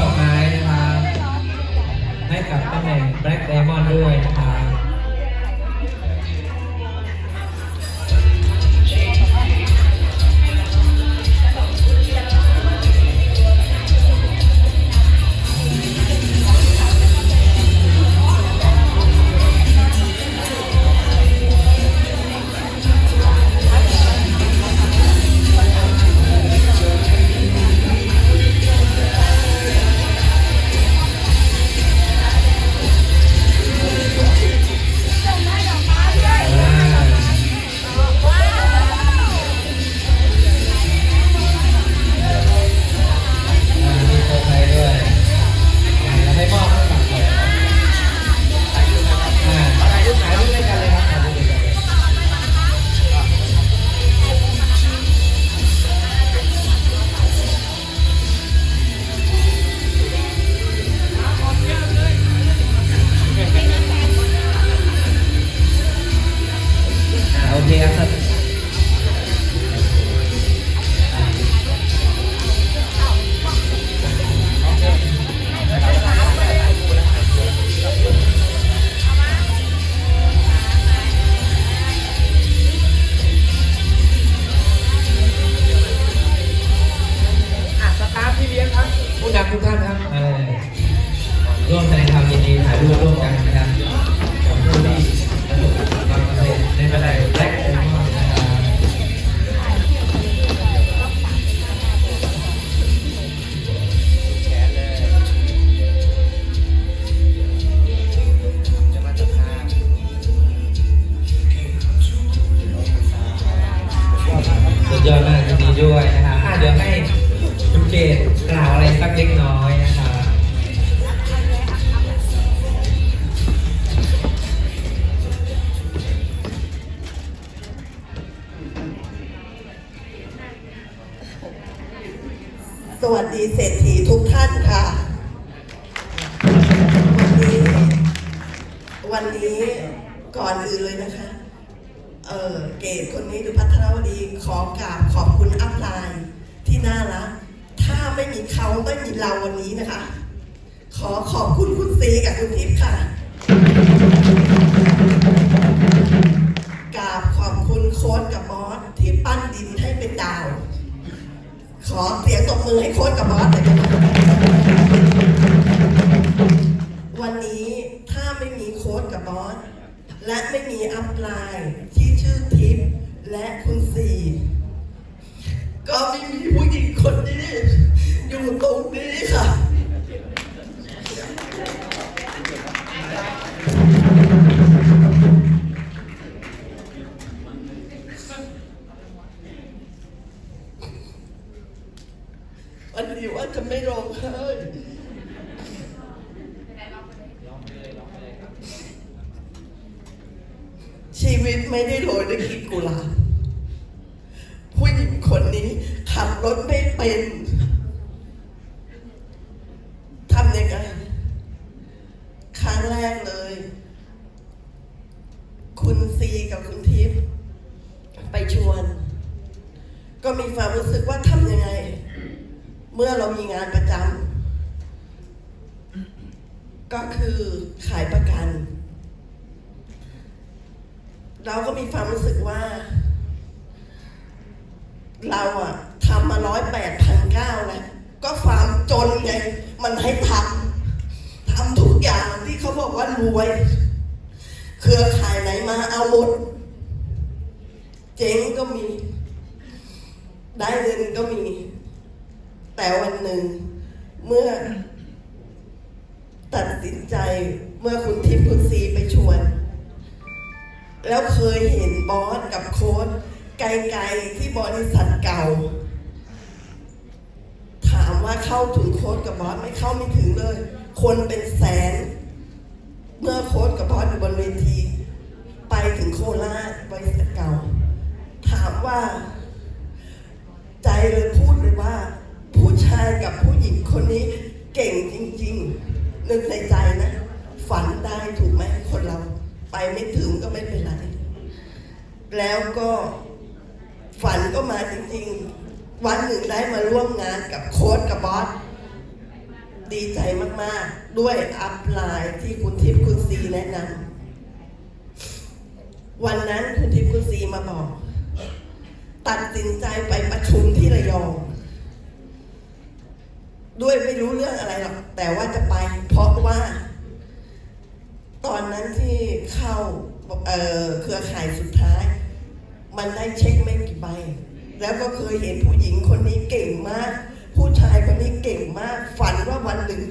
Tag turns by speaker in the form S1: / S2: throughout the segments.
S1: ดอกไม้นะครับให้กับตำแหน่งแบล็กเดมอนด้วยนะครับ
S2: ขอกราบขอบคุณอัพไลน์ที่น่ารัก ถ้าไม่มีเขาไม่มีเราวันนี้นะคะ ขอขอบคุณคุณซีกับคุณทิพย์ค่ะกราบขอบคุณโค้ดกับบอสที่ปั้นดินให้เป็นดาว ขอเสียงตบมือให้โค้ชกับบอสหน่อยครับวันนี้ถ้าไม่มีโค้ชกับบอสและไม่มีอัพไลน์ที่ชื่อทิพย์ และคุณสี่ก็ไม่มีผู้หญิงคนนี้อยู่ตรงนี้ค่ะวันนี้ว่าจะไม่ร้องไห้ชีวิตไม่ได้โรยด้วยกลีบกุหลาบ คนนี้ ขับรถไม่เป็นทำยังไงครั้งแรกเลย คุณซีกับคุณทิพย์ไปชวน ก็มีความรู้สึกว่าทำยังไง เมื่อเรามีงานประจำก็คือขายประกัน เราก็มีความรู้สึกว่า เราอะทำมาร้อยแปดพันเก้าแล้วก็ความจนไง มันให้ทำทำทุกอย่างที่เขาบอกว่ารวย เครือข่ายไหนมาเอาหมด เจ๊งก็มี ได้เงินก็มี แต่วันหนึ่ง เมื่อ ตัดสินใจเมื่อคุณทิพย์คุณซีไปชวน แล้วเคยเห็นบอสกับโค้ด ไกลๆที่บริษัทเก่า ถามว่าเข้าถึงโค้ดกับบอสไม่เข้าไม่ถึงเลย คนเป็นแสน เมื่อโค้ดกับบอสอยู่บนเวที ไปถึงโคราชบริษัทเก่า ถามว่า ใจเลยพูดเลยว่า ผู้ชายกับผู้หญิงคนนี้เก่งจริงๆนึกในใจนะ ฝันได้ถูกไหมคนเรา ไปไม่ถึงก็ไม่เป็นไรแล้วก็ ฝันก็มาจริงๆ วันหนึ่งได้มาร่วมงานกับโค้ดกับบอส ดีใจมากๆ ด้วยอัพไลน์ที่คุณทิพย์คุณซีแนะนำวันนั้นคุณทิพย์คุณซีมาบอก ตัดสินใจไปประชุมที่ระยอง ด้วยไม่รู้เรื่องอะไรหรอก แต่ว่าจะไป เพราะว่า ตอนนั้นที่เข้าเอ่อเครือข่ายสุดท้าย มันได้เช็คไม่กี่ใบ แล้วก็เคยเห็นผู้หญิงคนนี้เก่งมาก ผู้ชายคนนี้เก่งมาก ฝันว่าวันหนึ่ง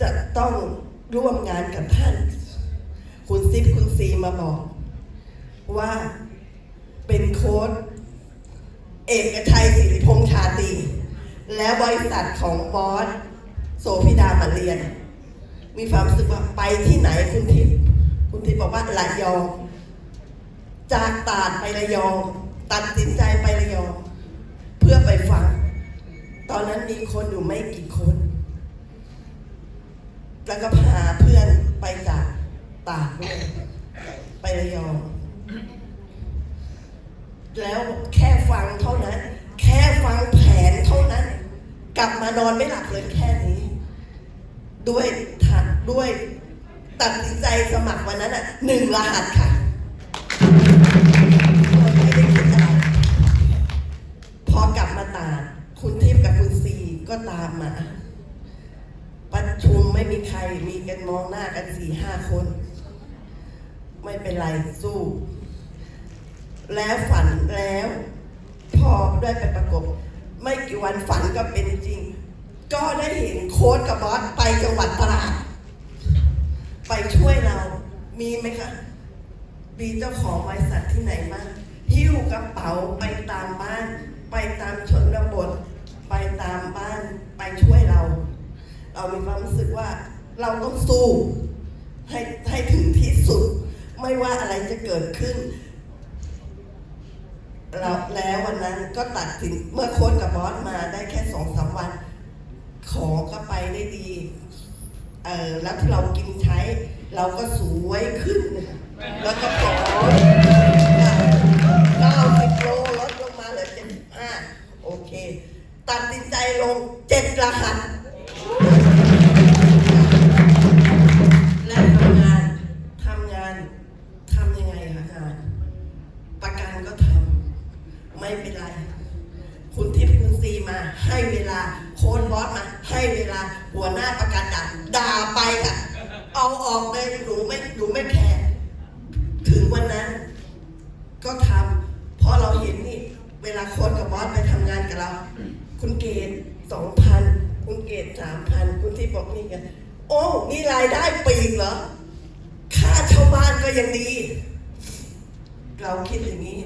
S2: จะต้องร่วมงานกับท่าน คุณซิปคุณซีมาบอก ว่าเป็นโค้ดเอกชัยศิริพงษ์ชาตีและบริษัทของบอสโสพิดามาเรียน มีความรู้สึกว่าไปที่ไหนคุณทิพย์คุณทิพย์บอกว่าระยอง จากตาดไประยอง ตัดสินใจไประยอง เพื่อไปฟัง ตอนนั้นมีคนอยู่ไม่กี่คน แล้วก็พาเพื่อนไปจากตาดด้วยไประยอง แล้วแค่ฟังเท่านั้น แค่ฟังแผนเท่านั้น กลับมานอนไม่หลับเลยแค่นี้ ด้วยทันด้วย ตัดสินใจสมัครวันนั้นอะหนึ่งรหัสค่ะ ก็ตามมา ประชุมไม่มีใครมีกันมองหน้ากันสี่ห้าคน ไม่เป็นไรสู้ แล้วฝันแล้ว พอได้ไปประกบ ไม่กี่วันฝันก็เป็นจริง ก็ได้เห็นโค้ดกับบอสไปจังหวัดตราดไปช่วยเรา มีไหมคะ มีเจ้าของบริษัทที่ไหนบ้างหิ้วกระเป๋าไปตามบ้าน ไปตามชนบท ไปตามบ้านไปช่วยเรา เรามีความรู้สึกว่าเราต้องสู้ให้ให้ถึงที่สุด ไม่ว่าอะไรจะเกิดขึ้นเราแล้ววันนั้นก็ตัดสินเมื่อโค้ชกับบอสมาได้แค่สองสามวัน ของก็ไปได้ดี เออแล้วที่เรากินใช้ เราก็สวยขึ้น แล้วก็ผอม เจ็ดรหัสและทำงานทำงานทำยังไงคะงาน ประกันก็ทำไม่เป็นไร คุณทิพย์คุณซีมาให้เวลา โค้ดบอสมาให้เวลาหัวหน้าประกันด่าด่าไปค่ะเอาออกเลยหนูไม่หนูไม่แคร์ถึงวันนั้น ก็ทำเพราะเราเห็นนี่ เวลาโค้ดกับบอสไปทำงานกับเรา คุณเกดสองพัน คุณเกดสามพันคุณที่บอกนี่กันโอ้ นี่รายได้ปีกเหรอ ค่าเช่าบ้านก็ยังดี เราคิดอย่างนี้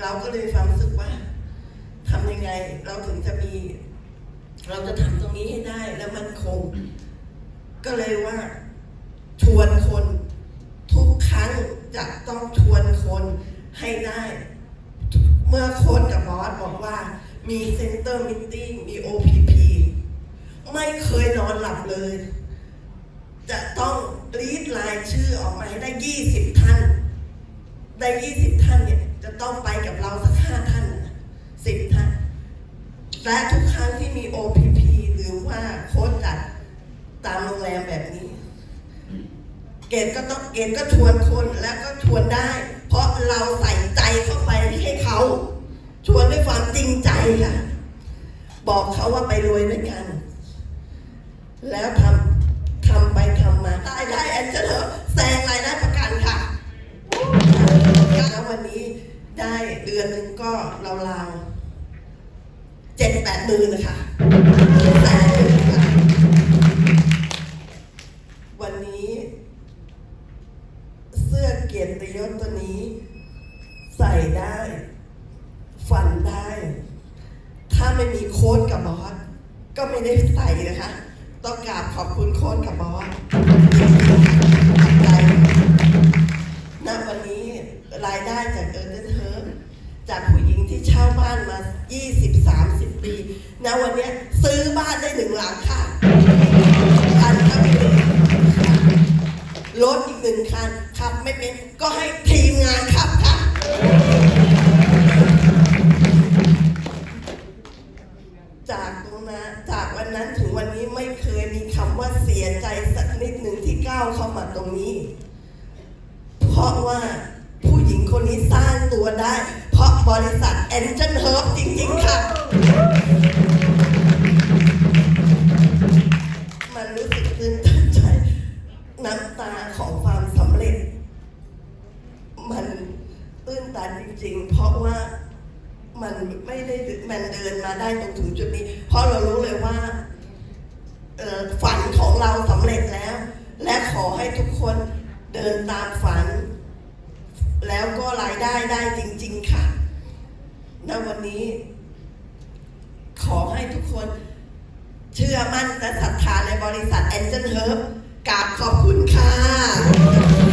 S2: เราก็เลยความรู้สึกว่าทำยังไง เราถึงจะมี เราจะทำตรงนี้ให้ได้แล้วมันคง ก็เลยว่า ชวนคน ทุกครั้งจะต้องชวนคนให้ได้ เมื่อค้ดกับบอสบอกว่ามีเซ็นเตอร์มิทติ้งมี OPP ไม่เคยนอนหลับเลย จะต้องรีดรายชื่อออกมาให้ได้20ท่าน ได้20ท่านเนี่ย จะต้องไปกับเราสัก5ท่านสิบท่าน และทุกครั้งที่มี OPP หรือว่าโค้ดจัดตามโรงแรมแบบนี้ เกณฑ์ก็ต้องเกณฑ์ก็ชวนคนแล้วก็ชวนได้ เพราะเราใส่ใจเข้าไปให้เขา ชวนด้วยความจริงใจค่ะ บอกเขาว่าไปรวยด้วยกัน แล้วทำทำไปทำมาได้ได้แอนเจอร์แซงรายได้ประกันค่ะแล้ววันนี้ได้เดือนหนึ่งก็ราวๆเจ็ดแปดหมื่นนะคะแสนหนึ่งค่ะ จากผู้หญิงที่เช่าบ้านมา 20-30 ปีณวันนี้ซื้อบ้านได้หนึ่งหลังค่ะอันก็ไม่เป็นรถอีกหนึ่งคันขับไม่เป็นก็ให้ทีมงานขับค่ะ จากตรงนั้นจากวันนั้นถึงวันนี้ไม่เคยมีคำว่าเสียใจสักนิดหนึ่งที่ก้าวเข้ามาตรงนี้ เพราะว่า คนนี้สร้างตัวได้ เพราะบริษัท Angel Herb จริงๆค่ะ มันรู้สึกตื่นตันใจ น้ำตาของความสำเร็จ มันตื้นตันจริงๆ เพราะว่ามันไม่ได้มันเดินมาได้ตรงถึงจุดนี้ เพราะเรารู้เลยว่าฝันของเราสำเร็จแล้ว และขอให้ทุกคนเดินตามฝัน แล้วก็รายได้ได้จริง ๆ ค่ะณวันนี้ ขอให้ทุกคนเชื่อมั่นและศรัทธาในบริษัทแอนเจนเฮิร์บกราบขอบคุณค่ะ